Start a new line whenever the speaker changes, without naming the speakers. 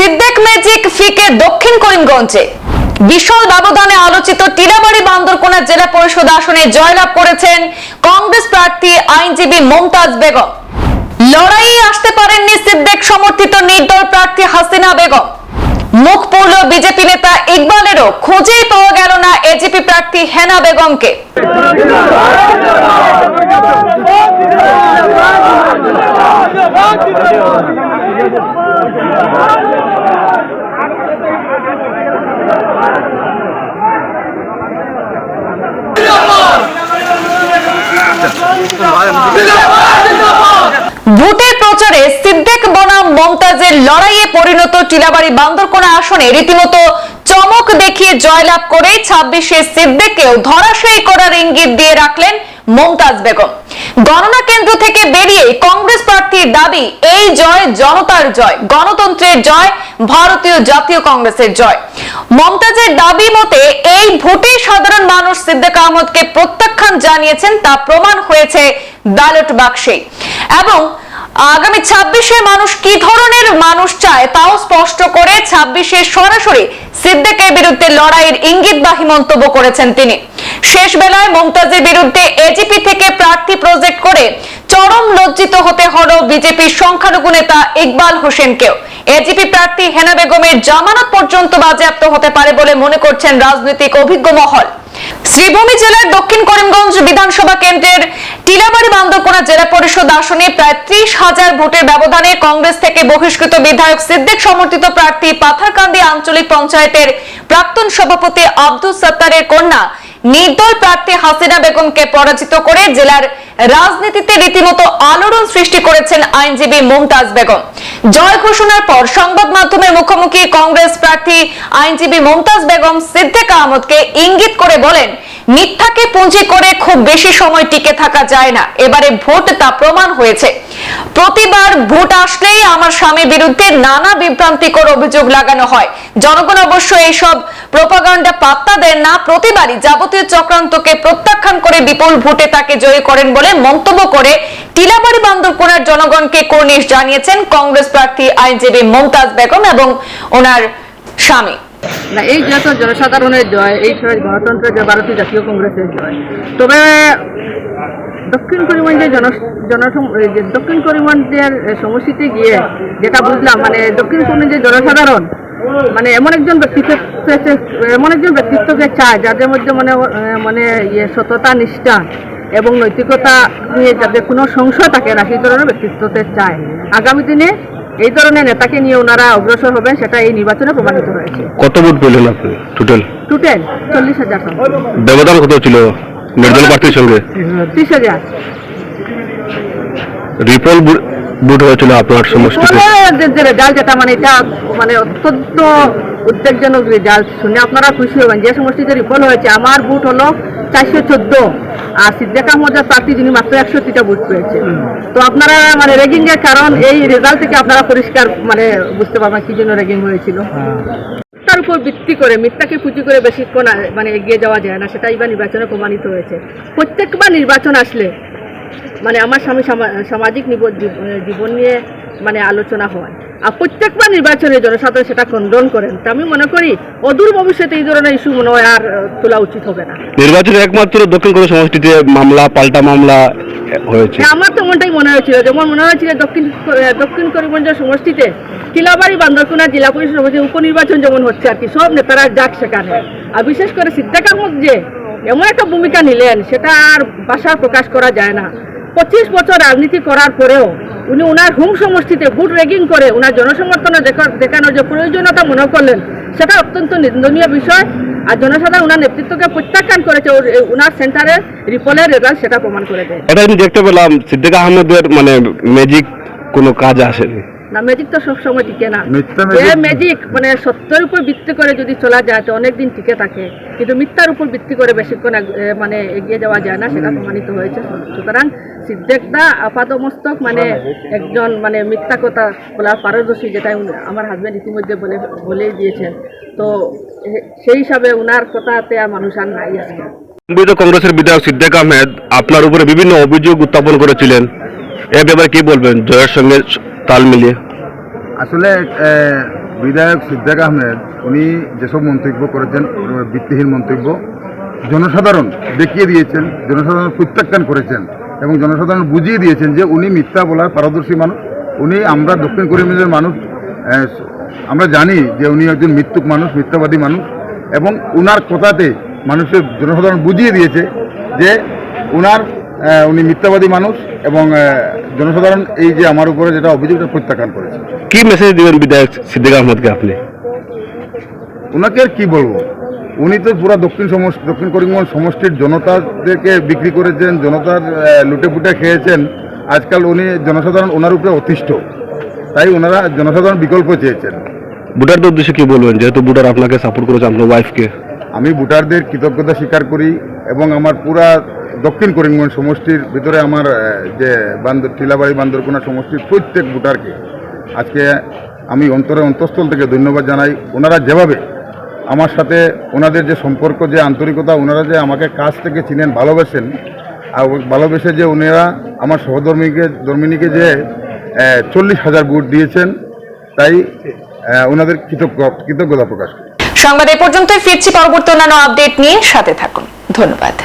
Siddique magic ফিকে দক্ষিণ করিমগঞ্জে। বিশাল ব্যবধানে আলোচিত টিলাবাড়ি বান্দরকোনা জেলা পরিষদ আসনে জয়লাভ করেছেন কংগ্রেস প্রার্থী আইনজীবী মমতাজ বেগম। লড়াইয়ে আসতে পারেননি সিদ্দেক সমর্থিত নির্দল প্রার্থী হাসিনা বেগম। মুখ পড়ল বিজেপি নেতা ইকবালেরও খোঁজেই পাওয়া গেল না এজিপি প্রার্থী হেনা বেগমকে। ভোটের প্রচারে সিদ্দেক বনাম মমতাজের লড়াইয়ে পরিণত টিলাবাড়ি বান্দরকোনা আসনে রীতিমতো চমক দেখিয়ে জয়লাভ করে ছাব্বিশে সিদ্দেককেও ধরাশায়ী করার ইঙ্গিত দিয়ে রাখলেন মমতাজ বেগম। গণনা কেন্দ্র থেকে বেরিয়ে কংগ্রেস প্রার্থীর দাবি, এই জয় জনতার জয়, গণতন্ত্রের জয়, ভারতীয় জাতীয় কংগ্রেসের জয়। মমতাজের দাবি মতে, এই ভোটে সাধারণ মানুষ সিদ্দিক আহমদকে প্রত্যাখ্যান জানিয়েছেন, তা প্রমাণ হয়েছে ব্যালট বাক্সে। এবং আগামী ছাব্বিশে মানুষ কি ধরনের মানুষ চায়, তাও স্পষ্ট করে ছাব্বিশে সরাসরি সিদ্দিকের বিরুদ্ধে লড়াইয়ের ইঙ্গিতবাহী মন্তব্য করেছেন তিনি। শেষ বেলায় মমতাজের বিরুদ্ধে এজিপি থেকে প্রার্থী প্রজেক্ট করে চরম লজ্জিত হতে হলো বিজেপির সংখ্যালঘু নেতা ইকবাল হোসেনকেও। এজিপি প্রার্থী হেনা বেগমের জামানত পর্যন্ত বাজেয়াপ্ত হতে পারে বলে মনে করছেন রাজনৈতিক অভিজ্ঞ মহল। শ্রীভূমি জেলার দক্ষিণ করিমগঞ্জ বিধানসভা কেন্দ্রের টিলাবাড়ি বান্দরকোনা জেলা পরিষদ আসনে প্রায় ত্রিশ হাজার ভোটের ব্যবধানে কংগ্রেস থেকে বহিষ্কৃত বিধায়ক সিদ্দিক সমর্থিত প্রার্থী পাথারকান্দি আঞ্চলিক পঞ্চায়েতের প্রাক্তন সভাপতি আব্দুল সত্তারের কন্যা নির্দল প্রার্থী হাসিনা বেগমকে পরাজিত করে জেলার রাজনীতিতে রীতিমতো আলোড়ন সৃষ্টি করেছেন আইনজীবী মুমতাজ বেগম। জয় ঘোষণার পর সংবাদ মাধ্যমের মুখোমুখি কংগ্রেস প্রার্থী আইনজীবী মুমতাজ বেগম সিদ্দিক আহমদকে ইঙ্গিত করে বলেন, মিথ্যাকে পুঁজি করে খুব বেশি সময় টিকে থাকা যায় না। এবারে ভোট তা প্রমাণ হয়েছে। প্রতিবার ভোট আসলেই স্বামীর বিরুদ্ধে নানা বিভ্রান্তিকর অভিযোগ লাগানো হয়। জনগণ অবশ্য এইসব প্রোপাগান্ডা পাত্তা দেন না। প্রতিবারই যাবতীয় চক্রান্তকে প্রত্যাখ্যান করে বিপুল ভোটে তাকে জয়ী করেন বলে মন্তব্য করে টিলাবাড়ি বান্দরকোনার জনগণকে কর্নিশ জানিয়েছেন কংগ্রেস প্রার্থী আইনজীবী মমতাজ বেগম এবং ওনার স্বামী।
না, এই জয় তো জনসাধারণের জয়, এই সময় গণতন্ত্রের জয়, ভারতীয় জাতীয় কংগ্রেসের জয়। তবে দক্ষিণ করিমগঞ্জের জন যে দক্ষিণ করিমগঞ্জের সমষ্টিতে গিয়ে যেটা বুঝলাম মানে দক্ষিণ করিমগঞ্জের জনসাধারণ মানে এমন একজন ব্যক্তিত্ব এমন একজন ব্যক্তিত্বকে চায়, যাদের মধ্যে মানে মানে ইয়ে সততা, নিষ্ঠা এবং নৈতিকতা নিয়ে যাদের কোনো সংশয় থাকে না, সেই ধরনের ব্যক্তিত্বতে চায়। আগামী দিনে এই ধরনের নেতাকে নিয়ে ওনারা অগ্রসর হবেন সেটা এই নির্বাচনে প্রমাণিত হয়েছে।
কত ভোট পেলেন আপনি টোটাল
টোটাল চল্লিশ হাজার
ব্যবধান কত ছিল নির্দল প্রার্থীর সঙ্গে?
ত্রিশ হাজার।
রিপল ভোট হয়েছিল আপনার সমষ্টিতে?
রেজাল্ট যেটা মানে এটা মানে অত্যন্ত উদ্বেগজনক রেজাল্ট শুনে আপনারা খুশি হবেন যে সমষ্টিতে রিপোর্ট হয়েছে। আমার বুট হলো চারশো চোদ্দ। আর সিদ্দিক আহমদের প্রার্থী যিনি মাত্র একষট্টিটা বুট পেয়েছে। তো আপনারা মানে রেগিং এর কারণ এই রেজাল্ট থেকে আপনারা পরিষ্কার মানে বুঝতে পারবেন কি জন্য রেগিং হয়েছিল। তার উপর ভিত্তি করে মিথ্যাকে পুঁজি করে বেশিক্ষণ মানে এগিয়ে যাওয়া যায় না সেটা এবার নির্বাচনে প্রমাণিত হয়েছে। প্রত্যেকবার নির্বাচন আসলে মানে আমার স্বামী সামা- সামাজিক জীব- জীবন নিয়ে মানে আলোচনা হয়। আর প্রত্যেকবার নির্বাচনে জনসাধারণ সেটা খণ্ডন করেন তা আমি মনে করি অদূর ভবিষ্যতে এই ধরনের ইস্যু মনে হয় আর তোলা উচিত হবে না।
নির্বাচনে একমাত্র দক্ষিণ কলকাতা সমষ্টিতে মামলা পাল্টা মামলা হয়েছে।
হ্যাঁ, আমার তো মনটাই মনে হয়েছিল যেমন মনে হয়েছিল দক্ষিণ দক্ষিণ করিমগঞ্জ সমষ্টিতে কিলাবাড়ি বান্দরকুনা জেলা পরিষদ উপনির্বাচন যেমন হচ্ছে আর কি সব নেতারা যাক সেখানে। আর বিশেষ করে আহমদ যে এমন একটা ভূমিকা নিলেন সেটা আর ভাষা প্রকাশ করা যায় না। পঁচিশ বছর রাজনীতি করার পরেও উনি ওনার হুম সমষ্টিতে ভোট রেগিং করে ওনার জনসমর্থন দেখা- দেখানোর যে প্রয়োজনীয়তা মনে করলেন, সেটা অত্যন্ত নিন্দনীয় বিষয়। আর জনসাধারণ ওনার নেতৃত্বকে প্রত্যাখ্যান করেছে ওনার সেন্টারে রিপোলের রেজাল্ট সেটা প্রমাণ করেছে
এটা আমি দেখতে পেলাম, সিদ্দিক আহমেদের মানে ম্যাজিক কোনো কাজ আসেনি।
না ম্যাজিক তো সবসময় টিকে না। যে ম্যাজিক মানে সত্যের উপর ভিত্তি করে যদি চলা যায় তো অনেক দিন টিকে থাকে। কিন্তু মিথ্যার উপর ভিত্তি করে বেশিক্ষণ মানে এগিয়ে যাওয়া যায় না সেটা প্রমাণিত হয়েছে। সুতরাং সিদ্দেকদা আপাতমস্তক মানে একজন মানে মিথ্যা কথা বলার পারদর্শী যেটা আমার হাজব্যান্ড ইতিমধ্যে বলে বলেই দিয়েছেন। তো সেই হিসাবে উনার কথাতে আর মানুষ আর নাই আজকে।
কংগ্রেসের বিধায়ক সিদ্দিক আহমেদ আপনার উপরে বিভিন্ন অভিযোগ উত্থাপন করেছিলেন। এ ব্যাপারে কি বলবেন? জয়ের সঙ্গে তাল মিলিয়ে।
আসলে বিধায়ক সিদ্দাক আহমেদ উনি যেসব মন্তব্য করেছেন ভিত্তিহীন মন্তব্য জনসাধারণ দেখিয়ে দিয়েছেন জনসাধারণ প্রত্যাখ্যান করেছেন এবং জনসাধারণ বুঝিয়ে দিয়েছেন যে উনি মিথ্যা বলার পারদর্শী মানুষ। উনি আমরা দক্ষিণ করিমের মানুষ আমরা জানি যে উনি একজন মৃত্যুক মানুষ মিথ্যাবাদী মানুষ এবং উনার কথাতে মানুষের জনসাধারণ বুঝিয়ে দিয়েছে যে আহ, উনি মিথ্যাবাদী মানুষ এবং জনসাধারণ এই যে আমার উপরে যেটা অভিযোগটা প্রত্যাখ্যান করেছে।
কি মেসেজ দিবেন বিধায়ক সিদ্দিক আহমদকে আপনি?
ওনাকে আর কি বলব? উনি তো পুরো দক্ষিণ সমষ্টি দক্ষিণ করিমগঞ্জ সমষ্টির জনতাদেরকে বিক্রি করেছেন জনতার লুটে পুটে খেয়েছেন। আজকাল উনি জনসাধারণ ওনার উপরে অতিষ্ঠ। তাই ওনারা জনসাধারণ বিকল্প চেয়েছেন।
ভোটারদের উদ্দেশ্যে কি বলবেন? যেহেতু ভোটার আপনাকে সাপোর্ট করেছে আপনার ওয়াইফকে
আমি ভোটারদের কৃতজ্ঞতা স্বীকার করি। এবং আমার পুরা দক্ষিণ করিমগঞ্জ সমষ্টির ভিতরে আমার যে বান্দর, টিলাবাড়ি বান্দরকোনা সমষ্টির প্রত্যেক ভোটারকে আজকে আমি অন্তরে অন্তঃস্থল থেকে ধন্যবাদ জানাই। ওনারা যেভাবে আমার সাথে ওনাদের যে সম্পর্ক, যে আন্তরিকতা, ওনারা যে আমাকে কাছ থেকে চিনেন, ভালোবেসেন, আর ভালোবেসে যে ওনারা আমার সহধর্মীকে, ধর্মিনীকে যে চল্লিশ হাজার ভোট দিয়েছেন, তাই ওনাদের কৃতজ্ঞ, কৃতজ্ঞতা প্রকাশ করি।
সংবাদ এ পর্যন্তই, ফিরছি পরবর্তী অন্যান্য আপডেট নিয়ে, সাথে থাকুন। ধন্যবাদ।